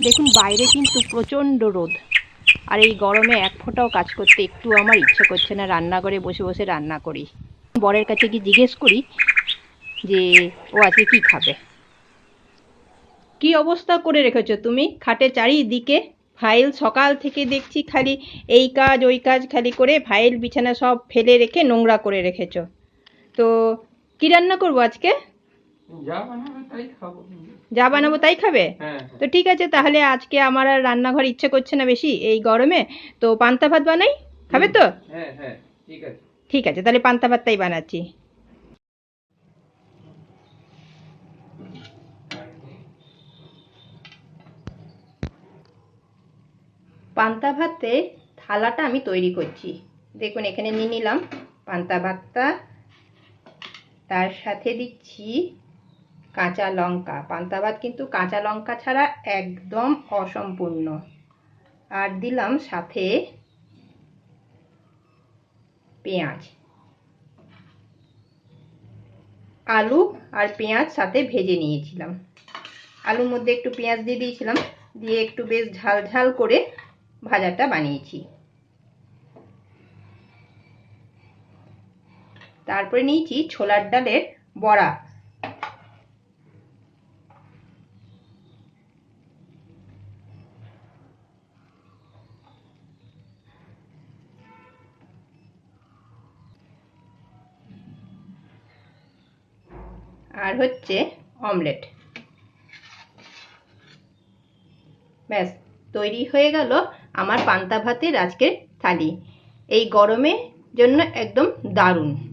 দেখুন, বাইরে কিন্তু প্রচণ্ড রোদ। আর এই গরমে এক ফোঁটাও কাজ করতে একটু আমার ইচ্ছে করছে না, রান্নাঘরে বসে বসে রান্না করি। বরের কাছে কি জিজ্ঞেস করি যে, ও আজকে কি খাবে? কি অবস্থা করে রেখেছো তুমি? খাটে চারিদিকে ফাইল সকাল থেকে দেখছি খালি এই কাজ, ওই কাজ খালি করে ফাইল, বিছানা সব ফেলে রেখে নোংরা করে রেখেছো। তো কি রান্না করব আজকে? যা বানাবে তাই খাব। তাই হ্যাঁ। তো ঠিক আছে তাহলে আজকে আমার আর রান্নাঘর ইচ্ছে করছে না বেশি এই গরমে। তো পান্তা ভাত বানাই? খাবে তো? হ্যাঁ হ্যাঁ ঠিক আছে। ঠিক আছে তাহলে পান্তা ভাতটাই বানাচ্ছি। পান্তা ভাতে থালাটা আমি তৈরি করছি। দেখুন এখানে নিয়ে নিলাম পান্তা ভাতটা। তার সাথে দিচ্ছি কাঁচা লঙ্কা। পান্তা ভাত কিন্তু কাঁচা লঙ্কা ছাড়া একদম অসম্পূর্ণ। আর দিলাম সাথে পেঁয়াজ। আলু আর পেঁয়াজ সাথে ভেজে নিয়েছিলাম। আলুর মধ্যে একটু পেঁয়াজ দিয়ে দিয়েছিলাম। দিয়ে একটু বেশ ঝাল ঝাল করে ভাজাটা বানিয়েছি। তারপরে নিয়েছি ছোলার ডালের বড়া। আর হচ্ছে অমলেট। ব্যাস, তৈরি হয়ে গেল আমার পান্তা ভাতের আজকের থালি। এই গরমের জন্য একদম দারুণ।